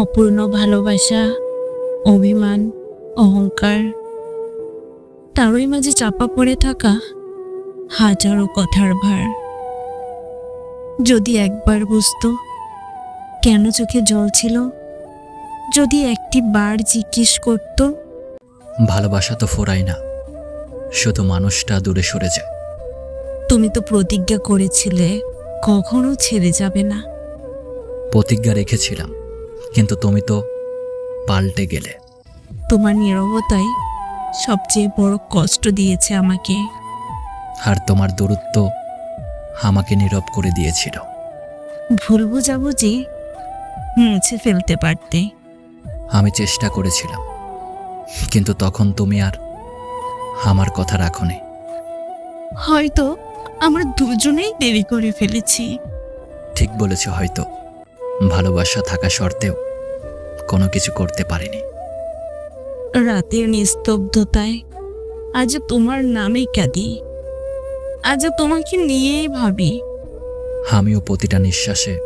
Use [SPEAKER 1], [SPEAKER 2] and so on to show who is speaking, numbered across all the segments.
[SPEAKER 1] অপূর্ণ ভালোবাসা অভিমান অহংকার। তারই মাঝে চাপা পড়ে থাকা হাজারো কথার ভার। যদি একবার বুঝত কেন চোখে জল ছিল যদি একটি বার জিজ্ঞেস করত
[SPEAKER 2] ভালোবাসা তো ফোরায় না শুধু মানুষটা দূরে সরে যায়।
[SPEAKER 1] তুমি তো প্রতিজ্ঞা করেছিলে কখনো ছেড়ে যাবে না।
[SPEAKER 2] প্রতিজ্ঞা রেখেছিলাম কিন্তু তুমি তো পাল্টে গেলে।
[SPEAKER 1] তোমার নীরবতাই সবচেয়ে বড় কষ্ট দিয়েছে আমাকে।
[SPEAKER 2] আর তোমার দূরত্ব আমাকে নীরব করে দিয়েছিল।
[SPEAKER 1] ভুল বুঝাবুঝি মুছে ফেলতে পারতে।
[SPEAKER 2] আমি চেষ্টা করেছিলাম কিন্তু তখন তুমি আর আমার কথা রাখনি
[SPEAKER 1] হয়তো আমরা দুজনেই দেরি করে ফেলেছি।
[SPEAKER 2] ঠিক বলেছ হয়তো। ভালোবাসা থাকা সত্ত্বেও কোনো কিছু করতে পারিনি।
[SPEAKER 1] রাতের নিস্তব্ধতায় আজ তোমার নামে কাঁদি। আজ তোমাকে নিয়েই ভাবি।
[SPEAKER 2] আমিও প্রতিটা নিঃশ্বাসে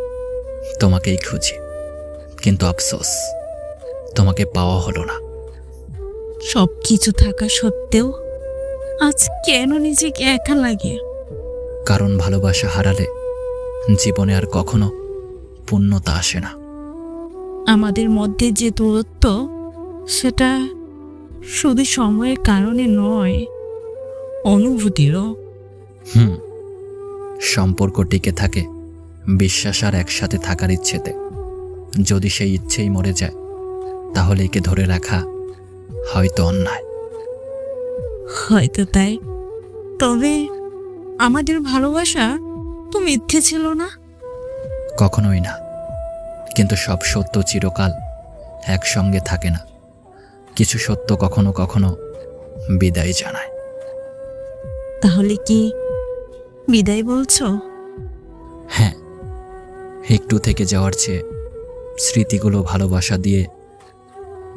[SPEAKER 2] তোমাকেই খুঁজি। কিন্তু আফসোস তোমাকে পাওয়া হলো না।
[SPEAKER 1] সব কিছু থাকা সত্ত্বেও আজ কেন নিজেকে একা লাগে?
[SPEAKER 2] কারণ ভালোবাসা হারালে জীবনে আর কখনো পূর্ণতা আসে না।
[SPEAKER 1] আমাদের মধ্যে যে দূরত্ব সেটা শুধু সময়ের কারণে নয় অনুভূতিরও।
[SPEAKER 2] হুম সম্পর্ক টিকে থাকে বিশ্বাস আর একসাথে থাকার ইচ্ছেতে। যদি সেই ইচ্ছেই মরে যায় তাহলে একে ধরে রাখা হয়তো অন্যায়।
[SPEAKER 1] হয়তো তাই। তবে আমাদের ভালোবাসা তো মিথ্যে ছিল না।
[SPEAKER 2] কখনোই না। কিন্তু সব সত্য চিরকাল একসঙ্গে থাকে না। কিছু সত্য কখনো কখনো বিদায় জানায়।
[SPEAKER 1] তাহলে কি বিদায় বলছো?
[SPEAKER 2] হ্যাঁ একটু থেকে যাওয়ার চেয়ে স্মৃতিগুলো ভালোবাসা দিয়ে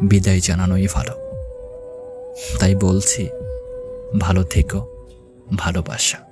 [SPEAKER 2] বিদায় জানানোই ভালো। তাই বলছি ভালো থেকো ভালোবাসা।